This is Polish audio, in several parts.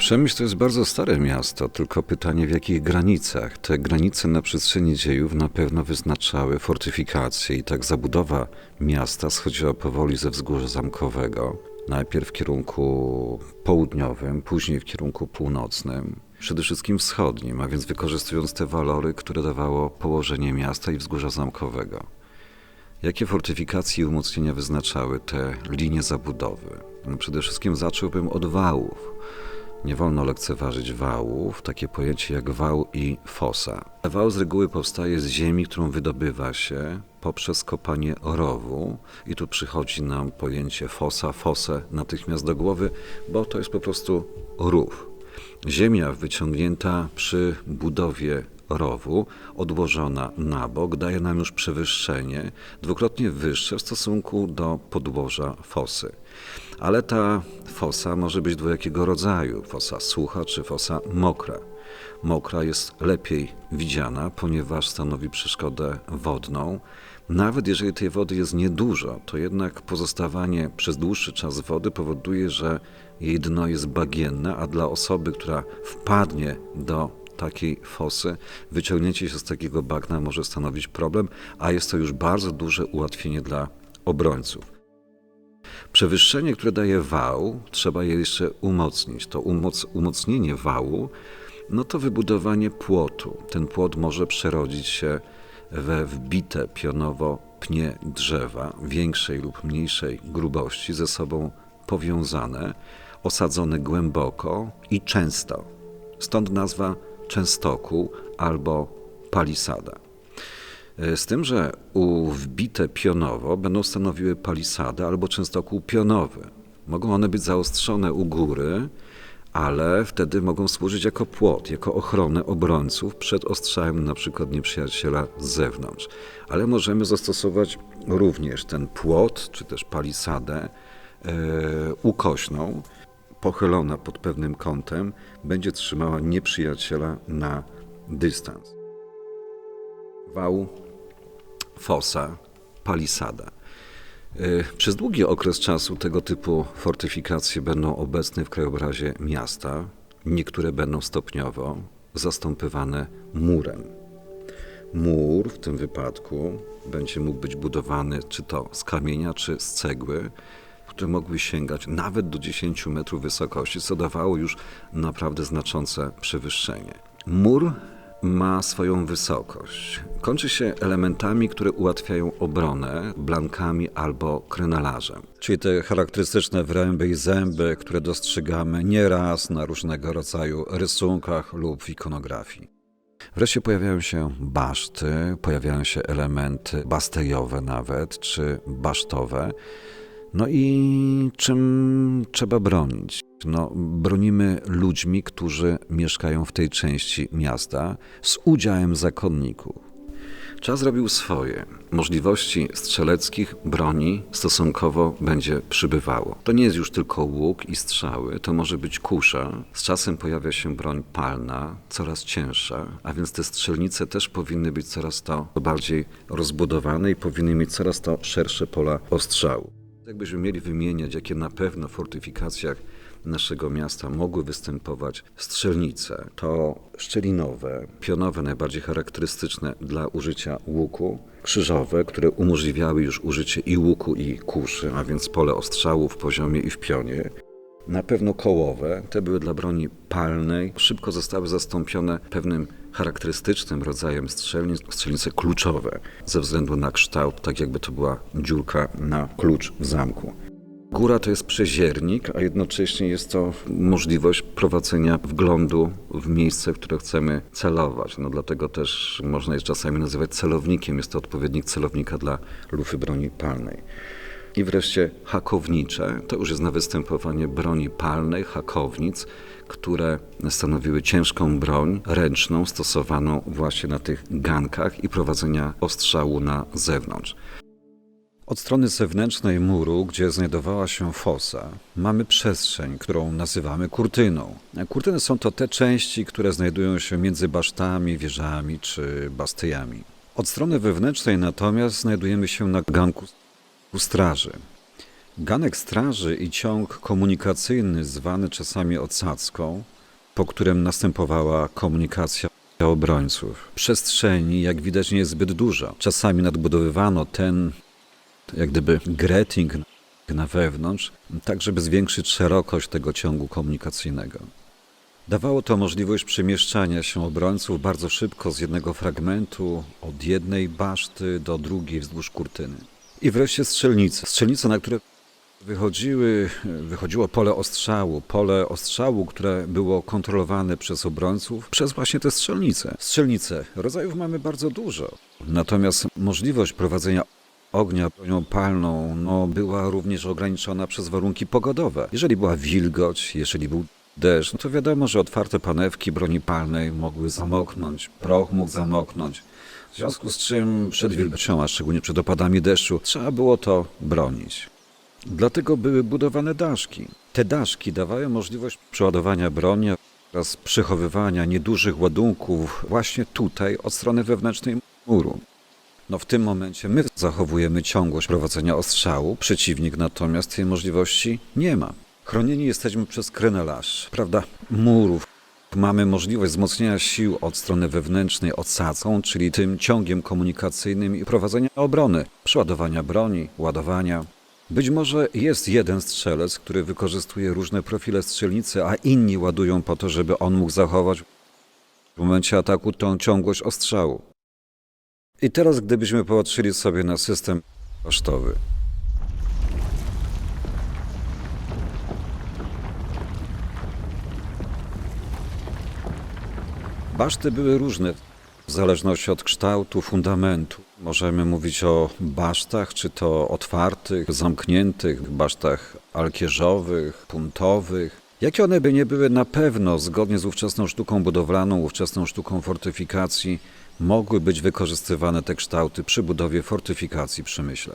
Przemyśl to jest bardzo stare miasto, tylko pytanie w jakich granicach. Te granice na przestrzeni dziejów na pewno wyznaczały fortyfikacje i tak zabudowa miasta schodziła powoli ze wzgórza zamkowego. Najpierw w kierunku południowym, później w kierunku północnym, przede wszystkim wschodnim, a więc wykorzystując te walory, które dawało położenie miasta i wzgórza zamkowego. Jakie fortyfikacje i umocnienia wyznaczały te linie zabudowy? No przede wszystkim zacząłbym od wałów. Nie wolno lekceważyć wałów, takie pojęcie jak wał i fosa. Wał z reguły powstaje z ziemi, którą wydobywa się poprzez kopanie rowu i tu przychodzi nam pojęcie fosa, fosę natychmiast do głowy, bo to jest po prostu rów. Ziemia wyciągnięta przy budowie rowu, odłożona na bok, daje nam już przewyższenie, dwukrotnie wyższe w stosunku do podłoża fosy. Ale ta fosa może być dwojakiego rodzaju: fosa sucha czy fosa mokra. Mokra jest lepiej widziana, ponieważ stanowi przeszkodę wodną. Nawet jeżeli tej wody jest niedużo, to jednak pozostawanie przez dłuższy czas wody powoduje, że jej dno jest bagienne, a dla osoby, która wpadnie do takiej fosy, wyciągnięcie się z takiego bagna może stanowić problem, a jest to już bardzo duże ułatwienie dla obrońców. Przewyższenie, które daje wał, trzeba je jeszcze umocnić. To umoc, umocnienie wału, no to wybudowanie płotu. Ten płot może przerodzić się we wbite pionowo pnie drzewa większej lub mniejszej grubości, ze sobą powiązane, osadzone głęboko i często. Stąd nazwa częstoku albo palisada. Z tym, że u wbite pionowo będą stanowiły palisadę albo częstokół pionowy. Mogą one być zaostrzone u góry, ale wtedy mogą służyć jako płot, jako ochronę obrońców przed ostrzałem przykład nieprzyjaciela z zewnątrz. Ale możemy zastosować również ten płot, czy też palisadę e, ukośną, pochylona pod pewnym kątem, będzie trzymała nieprzyjaciela na dystans. Wał, fosa, palisada. Y, Przez długi okres czasu tego typu fortyfikacje będą obecne w krajobrazie miasta. Niektóre będą stopniowo zastąpywane murem. Mur w tym wypadku będzie mógł być budowany czy to z kamienia, czy z cegły, które mogły sięgać nawet do 10 metrów wysokości, co dawało już naprawdę znaczące przewyższenie. Mur ma swoją wysokość. Kończy się elementami, które ułatwiają obronę, blankami albo krynalarzem. Czyli te charakterystyczne wręby i zęby, które dostrzegamy nieraz na różnego rodzaju rysunkach lub ikonografii. Wreszcie pojawiają się baszty, pojawiają się elementy bastejowe nawet, czy basztowe. No i czym trzeba bronić? No, bronimy ludźmi, którzy mieszkają w tej części miasta z udziałem zakonników. Czas robił swoje. Możliwości strzeleckich broni stosunkowo będzie przybywało. To nie jest już tylko łuk i strzały, to może być kusza. Z czasem pojawia się broń palna, coraz cięższa, a więc te strzelnice też powinny być coraz to bardziej rozbudowane i powinny mieć coraz to szersze pola ostrzału. Jakbyśmy mieli wymieniać, jakie na pewno w fortyfikacjach naszego miasta mogły występować strzelnice, to szczelinowe, pionowe, najbardziej charakterystyczne dla użycia łuku, krzyżowe, które umożliwiały już użycie i łuku, i kuszy, a więc pole ostrzału w poziomie i w pionie. Na pewno kołowe, te były dla broni palnej, szybko zostały zastąpione pewnym charakterystycznym rodzajem strzelnic, strzelnice kluczowe, ze względu na kształt, tak jakby to była dziurka na klucz w zamku. Góra to jest przeziernik, a jednocześnie jest to możliwość prowadzenia wglądu w miejsce, w które chcemy celować. No dlatego też można je czasami nazywać celownikiem. Jest to odpowiednik celownika dla lufy broni palnej. I wreszcie hakownicze, to już jest na występowanie broni palnej, hakownic, które stanowiły ciężką broń ręczną stosowaną właśnie na tych gankach i prowadzenia ostrzału na zewnątrz. Od strony zewnętrznej muru, gdzie znajdowała się fosa, mamy przestrzeń, którą nazywamy kurtyną. Kurtyny są to te części, które znajdują się między basztami, wieżami czy bastyjami. Od strony wewnętrznej natomiast znajdujemy się na ganku straży. Ganek straży i ciąg komunikacyjny zwany czasami odsadzką, po którym następowała komunikacja obrońców. Przestrzeni, jak widać, nie jest zbyt dużo. Czasami nadbudowywano ten, jak gdyby, greting na wewnątrz, tak żeby zwiększyć szerokość tego ciągu komunikacyjnego. Dawało to możliwość przemieszczania się obrońców bardzo szybko z jednego fragmentu, od jednej baszty do drugiej wzdłuż kurtyny. I wreszcie strzelnice. Strzelnice, na które wychodziły, wychodziło pole ostrzału. Pole ostrzału, które było kontrolowane przez obrońców, przez właśnie te strzelnice. Strzelnice. Rodzajów mamy bardzo dużo. Natomiast możliwość prowadzenia ognia bronią palną no, była również ograniczona przez warunki pogodowe. Jeżeli była wilgoć, jeżeli był deszcz, no to wiadomo, że otwarte panewki broni palnej mogły zamoknąć, proch mógł zamoknąć. W związku z czym przed wilgocią, a szczególnie przed opadami deszczu, trzeba było to bronić. Dlatego były budowane daszki. Te daszki dawają możliwość przeładowania broni oraz przechowywania niedużych ładunków właśnie tutaj, od strony wewnętrznej muru. No w tym momencie my zachowujemy ciągłość prowadzenia ostrzału, przeciwnik natomiast tej możliwości nie ma. Chronieni jesteśmy przez krenelaż, prawda, murów. Mamy możliwość wzmocnienia sił od strony wewnętrznej odsadzą, czyli tym ciągiem komunikacyjnym i prowadzenia obrony, przeładowania broni, ładowania. Być może jest jeden strzelec, który wykorzystuje różne profile strzelnicy, a inni ładują po to, żeby on mógł zachować w momencie ataku tą ciągłość ostrzału. I teraz, gdybyśmy popatrzyli sobie na system kosztowy. Baszty były różne w zależności od kształtu, fundamentu. Możemy mówić o basztach, czy to otwartych, zamkniętych, basztach alkierzowych, puntowych. Jakie one by nie były, na pewno zgodnie z ówczesną sztuką budowlaną, ówczesną sztuką fortyfikacji, mogły być wykorzystywane te kształty przy budowie fortyfikacji przy Myśle.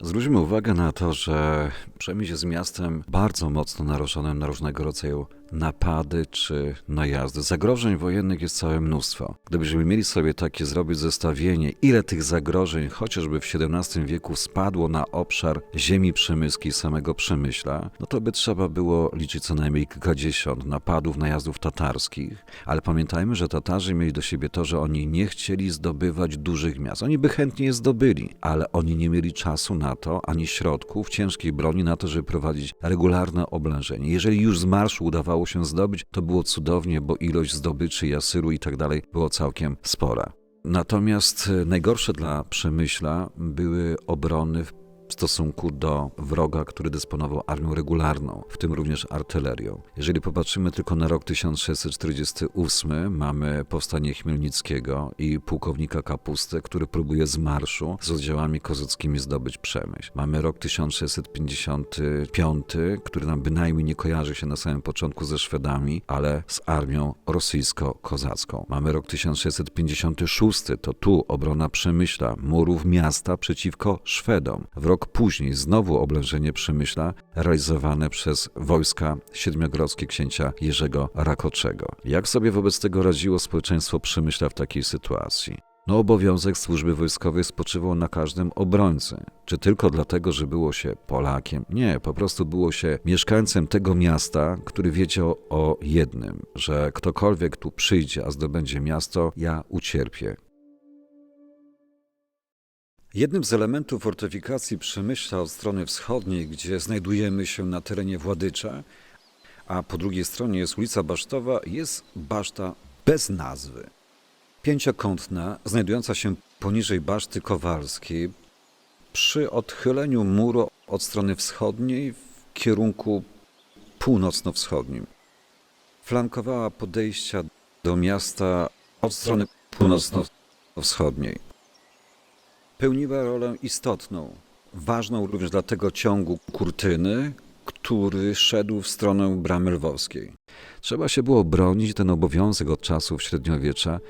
Zwróćmy uwagę na to, że Przemyśl jest miastem bardzo mocno naruszonym na różnego rodzaju napady czy najazdy. Zagrożeń wojennych jest całe mnóstwo. Gdybyśmy mieli sobie takie zrobić zestawienie, ile tych zagrożeń chociażby w XVII wieku spadło na obszar ziemi przemyskiej, samego Przemyśla, no to by trzeba było liczyć co najmniej kilkadziesiąt napadów, najazdów tatarskich. Ale pamiętajmy, że Tatarzy mieli do siebie to, że oni nie chcieli zdobywać dużych miast. Oni by chętnie je zdobyli, ale oni nie mieli czasu na to, ani środków, ciężkiej broni na to, żeby prowadzić regularne oblężenie. Jeżeli już z marszu udawało się zdobyć, to było cudownie, bo ilość zdobyczy Jasyru i tak dalej było całkiem spora. Natomiast e, najgorsze dla Przemyśla były obrony w stosunku do wroga, który dysponował armią regularną, w tym również artylerią. Jeżeli popatrzymy tylko na rok 1648, mamy powstanie Chmielnickiego i pułkownika Kapustę, który próbuje z marszu z oddziałami kozackimi zdobyć Przemyśl. Mamy rok 1655, który nam bynajmniej nie kojarzy się na samym początku ze Szwedami, ale z armią rosyjsko-kozacką. Mamy rok 1656, to tu obrona Przemyśla, murów miasta przeciwko Szwedom. W rok później znowu oblężenie Przemyśla realizowane przez wojska siedmiogrodzkie księcia Jerzego Rakoczego. Jak sobie wobec tego radziło społeczeństwo Przemyśla w takiej sytuacji? No obowiązek służby wojskowej spoczywał na każdym obrońcy. Czy tylko dlatego, że było się Polakiem? Nie, po prostu było się mieszkańcem tego miasta, który wiedział o jednym, że ktokolwiek tu przyjdzie, a zdobędzie miasto, ja ucierpię. Jednym z elementów fortyfikacji Przemyśla od strony wschodniej, gdzie znajdujemy się na terenie Władycza, a po drugiej stronie jest ulica Basztowa, jest baszta bez nazwy. Pięciokątna, znajdująca się poniżej baszty Kowalskiej, przy odchyleniu muru od strony wschodniej w kierunku północno-wschodnim. Flankowała podejścia do miasta od strony północno-wschodniej pełniła rolę istotną, ważną również dla tego ciągu kurtyny, który szedł w stronę bramy lwowskiej. Trzeba się było bronić, ten obowiązek od czasów średniowiecza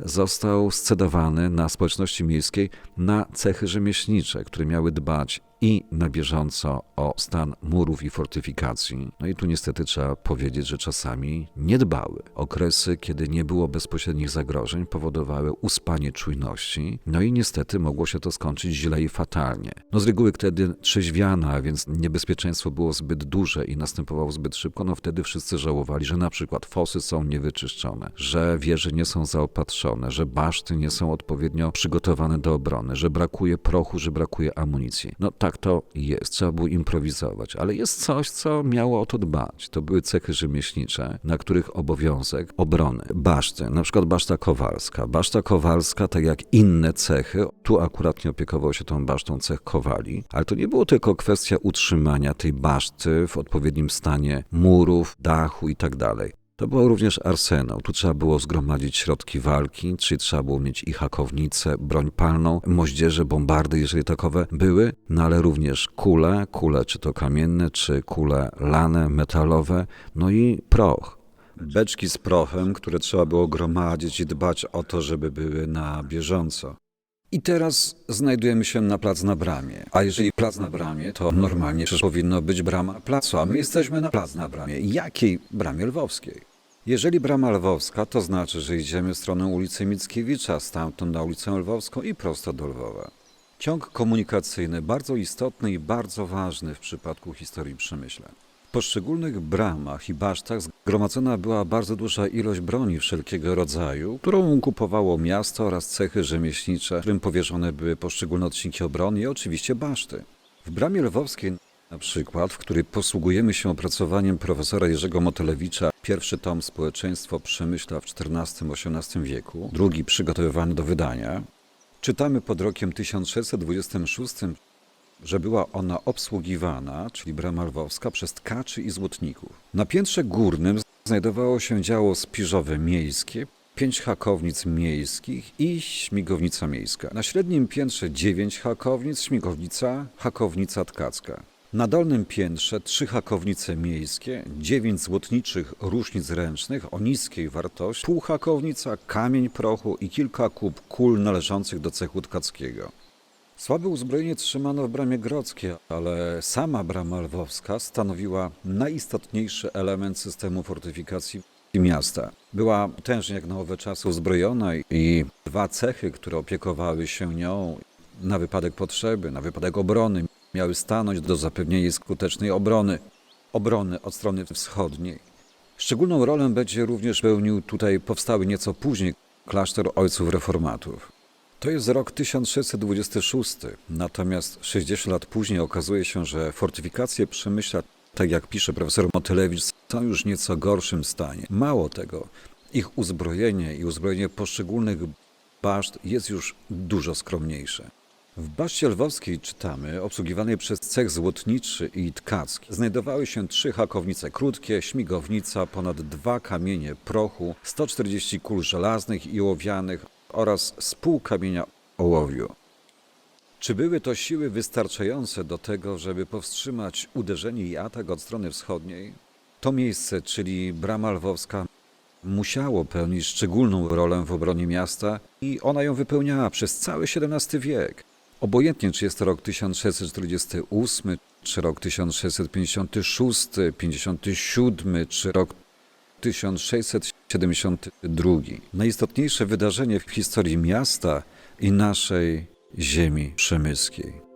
został scedowany na społeczności miejskiej na cechy rzemieślnicze, które miały dbać i na bieżąco o stan murów i fortyfikacji. No i tu niestety trzeba powiedzieć, że czasami nie dbały. Okresy, kiedy nie było bezpośrednich zagrożeń, powodowały uspanie czujności, no i niestety mogło się to skończyć źle i fatalnie. No z reguły wtedy trzeźwiana, więc niebezpieczeństwo było zbyt duże i następowało zbyt szybko, no wtedy wszyscy żałowali, że na przykład fosy są niewyczyszczone, że wieże nie są zaopatrzone, że baszty nie są odpowiednio przygotowane do obrony, że brakuje prochu, że brakuje amunicji. No tak to jest, trzeba było improwizować, ale jest coś, co miało o to dbać. To były cechy rzemieślnicze, na których obowiązek obrony. Baszty, na przykład baszta kowalska. Baszta kowalska, tak jak inne cechy, tu akurat nie opiekował się tą basztą cech kowali, ale to nie było tylko kwestia utrzymania tej baszty w odpowiednim stanie murów, dachu i tak dalej. To był również arsenał. Tu trzeba było zgromadzić środki walki, czyli trzeba było mieć i hakownice, broń palną, moździerze, bombardy, jeżeli takowe były, no ale również kule, kule czy to kamienne, czy kule lane, metalowe, no i proch. Beczki z prochem, które trzeba było gromadzić i dbać o to, żeby były na bieżąco. I teraz znajdujemy się na plac na bramie. A jeżeli plac na bramie, to normalnie przecież powinno być brama placu, a my jesteśmy na plac na bramie. Jakiej bramie lwowskiej? Jeżeli brama lwowska, to znaczy, że idziemy w stronę ulicy Mickiewicza, stamtąd na ulicę Lwowską i prosto do Lwowa. Ciąg komunikacyjny bardzo istotny i bardzo ważny w przypadku historii Przemyśla. Poszczególnych bramach i basztach zgromadzona była bardzo duża ilość broni wszelkiego rodzaju, którą kupowało miasto oraz cechy rzemieślnicze, którym powierzone były poszczególne odcinki obrony i oczywiście baszty. W bramie lwowskiej na przykład, w której posługujemy się opracowaniem profesora Jerzego Motelewicza, pierwszy tom Społeczeństwo Przemyśla w XIV-XVIII wieku, drugi przygotowywany do wydania, czytamy pod rokiem 1626, że była ona obsługiwana, czyli brama lwowska, przez tkaczy i złotników. Na piętrze górnym znajdowało się działo spiżowe miejskie, pięć hakownic miejskich i śmigownica miejska. Na średnim piętrze dziewięć hakownic, śmigownica, hakownica tkacka. Na dolnym piętrze trzy hakownice miejskie, dziewięć złotniczych różnic ręcznych o niskiej wartości, półhakownica, kamień prochu i kilka kup kul należących do cechu tkackiego. Słabe uzbrojenie trzymano w bramie grodzkiej, ale sama brama lwowska stanowiła najistotniejszy element systemu fortyfikacji miasta. Była potężnie jak na owe czasy uzbrojona i dwa cechy, które opiekowały się nią na wypadek potrzeby, na wypadek obrony, miały stanąć do zapewnienia skutecznej obrony, obrony od strony wschodniej. Szczególną rolę będzie również pełnił tutaj powstały nieco później klasztor ojców reformatów. To jest rok 1626, natomiast 60 lat później okazuje się, że fortyfikacje Przemyśla, tak jak pisze profesor Motylewicz, są już nieco gorszym stanie. Mało tego, ich uzbrojenie i uzbrojenie poszczególnych baszt jest już dużo skromniejsze. W baszcie lwowskiej czytamy, obsługiwanej przez cech złotniczy i tkacki, znajdowały się trzy hakownice krótkie, śmigownica, ponad dwa kamienie prochu, 140 kul żelaznych i ołowianych oraz z pół kamienia ołowiu. Czy były to siły wystarczające do tego, żeby powstrzymać uderzenie i atak od strony wschodniej? To miejsce, czyli Brama Lwowska, musiało pełnić szczególną rolę w obronie miasta i ona ją wypełniała przez cały XVII wiek. Obojętnie, czy jest to rok 1648, czy rok 1656, 57, czy rok 1672. Najistotniejsze wydarzenie w historii miasta i naszej ziemi przemyskiej.